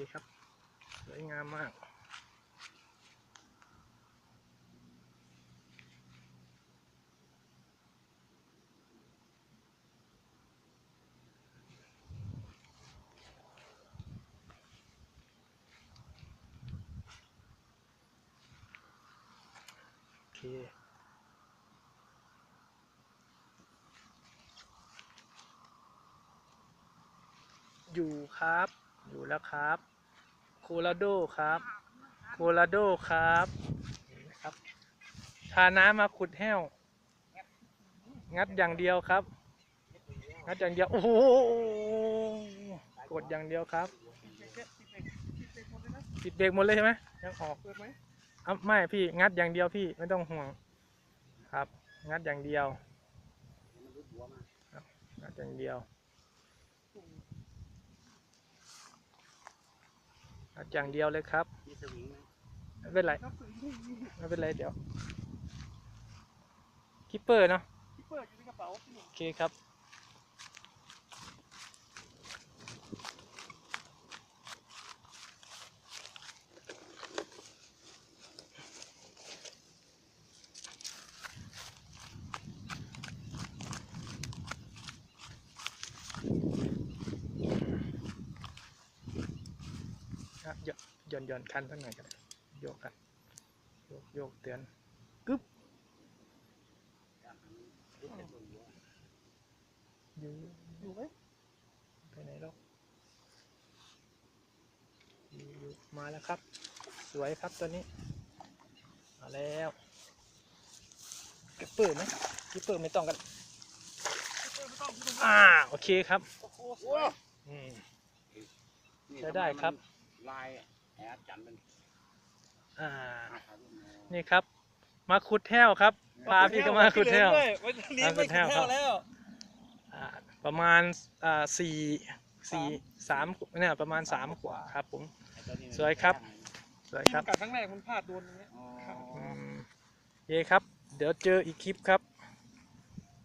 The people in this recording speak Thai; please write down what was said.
ีครับ สวยงามมากโอเคอยู่ครับ อยู่แล้วครับ โคโลราโดครับ โคโลราโดครับนี่นะครับ ทาน้ำมาขุดแห้ว งัดอย่างเดียวครับ งัดอย่างเดียว โอ้โหกดอย่างเดียวครับปิดเบรกหมดเลยใช่ไหมยังออกเปิดไหมเอาไม่พี่งัดอย่างเดียวพี่ไม่ต้องห่วง ครับ งัดอย่างเดียวงัดอย่างเดียวงัด อย่างเดียวเลยครับมีสวิงไหมไม่เป็นไรนับสื่อที่มีไม่เป็นไรเดี๋ยวคิปเปอร์เนาะที่เปิดอยู่ในกระเป๋าพี่หนุ่มโอเคครับ อะหย่อนหย่อนหย่อนคันสักหน่อยกันโยกกันโยกโยกเตือนกึ๊บอยู่อยู่ไหมไปไหนแล้วอยู่อยู่มาแล้วครับ สวยครับตัวนี้ มาแล้วกิปเปอร์ไหมกิปเปอร์ไม่ต้องกันที่เปิดไม่ต้องพี่หนุ่มอ่าโอเคครับโอ้โหสวยอืมใช้ได้ครับ ลายแอดจันเป็นอ่าอาหารรุ่นแนวนี่ครับ มาขุดแห้วครับพาพี่ก็มาขุดแห้วด้วยวันนี้ไม่ขุดแห้วแล้ว อ่า ประมาณ อ่าสี่สี่สามเนี่ยประมาณสามขวาครับผมไอ้ตัวนี้มันสวยครับ สวยที่ครัมับนกัดครั้งแรกมันพลาดโดนอย่างเงี้ยอ๋ออืมโอเคครับ เดี๋ยวเจออีกคลิปครับ